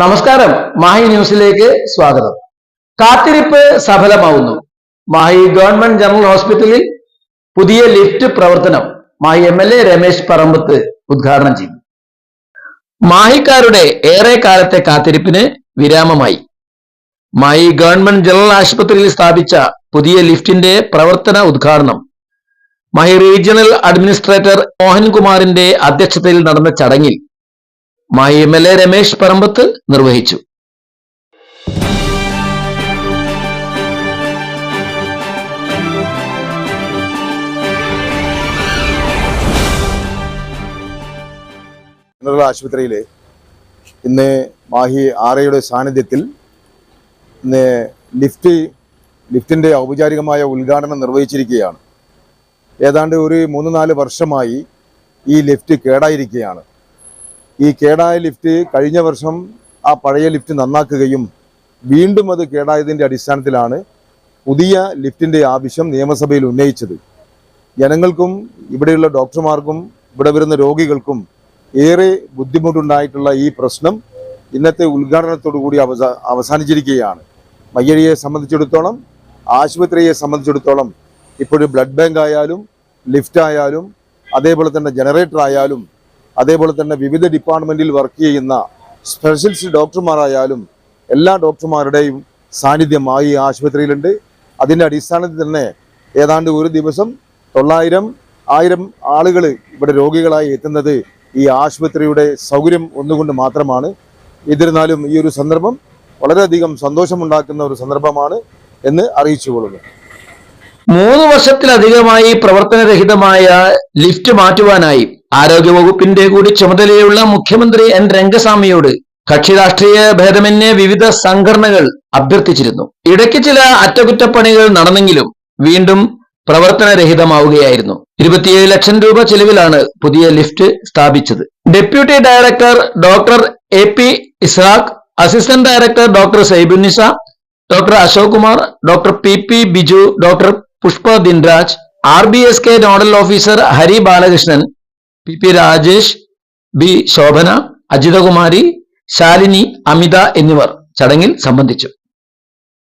നമസ്കാരം. മാഹി ന്യൂസിലേക്ക് സ്വാഗതം. കാത്തിരിപ്പ് സഫലമാവുന്നു. മാഹി ഗവൺമെന്റ് ജനറൽ ഹോസ്പിറ്റലിൽ പുതിയ ലിഫ്റ്റ് പ്രവർത്തനം Mahe M L A Ramesh Parambath ഉദ്ഘാടനം ചെയ്തു. മാഹിക്കാരുടെ ഏറെ കാലത്തെ കാത്തിരിപ്പിന് വിരാമമായി. മാഹി ഗവൺമെന്റ് ജനറൽ ആശുപത്രിയിൽ സ്ഥാപിച്ച പുതിയ ലിഫ്റ്റിന്റെ പ്രവർത്തന ഉദ്ഘാടനം മാഹി റീജിയണൽ അഡ്മിനിസ്ട്രേറ്റർ മോഹൻകുമാറിന്റെ അധ്യക്ഷതയിൽ നടന്ന ചടങ്ങിൽ മായി M L A Ramesh Parambath നിർവഹിച്ചു. ജനറൽ ആശുപത്രിയിൽ ഇന്ന് മാഹി ആറയുടെ സാന്നിധ്യത്തിൽ ഇന്ന് ലിഫ്റ്റ് ലിഫ്റ്റിന്റെ ഔപചാരികമായ ഉദ്ഘാടനം നിർവഹിച്ചിരിക്കുകയാണ്. ഏതാണ്ട് ഒരു മൂന്ന് നാല് വർഷമായി ഈ ലിഫ്റ്റ് കേടായിരിക്കുകയാണ്. ഈ കേടായ ലിഫ്റ്റ് കഴിഞ്ഞ വർഷം ആ പഴയ ലിഫ്റ്റ് നന്നാക്കുകയും വീണ്ടും അത് കേടായതിന്റെ അടിസ്ഥാനത്തിലാണ് പുതിയ ലിഫ്റ്റിന്റെ ആവശ്യം നിയമസഭയിൽ ഉന്നയിച്ചത്. ജനങ്ങൾക്കും ഇവിടെയുള്ള ഡോക്ടർമാർക്കും ഇവിടെ വരുന്ന രോഗികൾക്കും ഏറെ ബുദ്ധിമുട്ടുണ്ടായിട്ടുള്ള ഈ പ്രശ്നം ഇന്നത്തെ ഉദ്ഘാടനത്തോടു കൂടി അവസാ അവസാനിച്ചിരിക്കുകയാണ്. മയ്യഴിയെ സംബന്ധിച്ചിടത്തോളം ആശുപത്രിയെ സംബന്ധിച്ചിടത്തോളം ഇപ്പോഴും ബ്ലഡ് ബാങ്ക് ആയാലും ലിഫ്റ്റ് ആയാലും അതേപോലെ തന്നെ ജനറേറ്റർ ആയാലും അതേപോലെ തന്നെ വിവിധ ഡിപ്പാർട്ട്മെന്റിൽ വർക്ക് ചെയ്യുന്ന സ്പെഷ്യലിസ്റ്റ് ഡോക്ടർമാരായാലും എല്ലാ ഡോക്ടർമാരുടെയും സാന്നിധ്യമായി ഈ ആശുപത്രിയിലുണ്ട്. അതിന്റെ അടിസ്ഥാനത്തിൽ തന്നെ ഏതാണ്ട് ഒരു ദിവസം തൊള്ളായിരം ആയിരം ആളുകൾ ഇവിടെ രോഗികളായി എത്തുന്നത് ഈ ആശുപത്രിയുടെ സൗകര്യം ഒന്നുകൊണ്ട് മാത്രമാണ്. എന്നിരുന്നാലും ഈ ഒരു സന്ദർഭം വളരെയധികം സന്തോഷമുണ്ടാക്കുന്ന ഒരു സന്ദർഭമാണ് എന്ന് അറിയിച്ചുകൊള്ളുന്നു മൂന്ന് വർഷത്തിലധികമായി പ്രവർത്തനരഹിതമായ ലിഫ്റ്റ് മാറ്റുവാനായി ആരോഗ്യവകുപ്പിന്റെ കൂടി ചുമതലയുള്ള മുഖ്യമന്ത്രി എൻ രംഗസ്വാമിയോട് കക്ഷി രാഷ്ട്രീയ ഭേദമന്യേ വിവിധ സംഘടനകൾ അഭ്യർത്ഥിച്ചിരുന്നു. ഇടയ്ക്ക് ചില അറ്റകുറ്റപ്പണികൾ നടന്നെങ്കിലും വീണ്ടും പ്രവർത്തനരഹിതമാവുകയായിരുന്നു. ഇരുപത്തിയേഴ് ലക്ഷം രൂപ ചെലവിലാണ് പുതിയ ലിഫ്റ്റ് സ്ഥാപിച്ചത്. Deputy director doctor A P Israq assistant director doctor Saibunisa doctor Ashok Kumar doctor P P Biju doctor Pushpa Dinraj R B S K nodal officer Hari Balakrishnan P P Rajesh B Shobhana Ajithakumari Shalini Amitha എന്നിവർ ചടങ്ങിൽ സംബന്ധിച്ചു.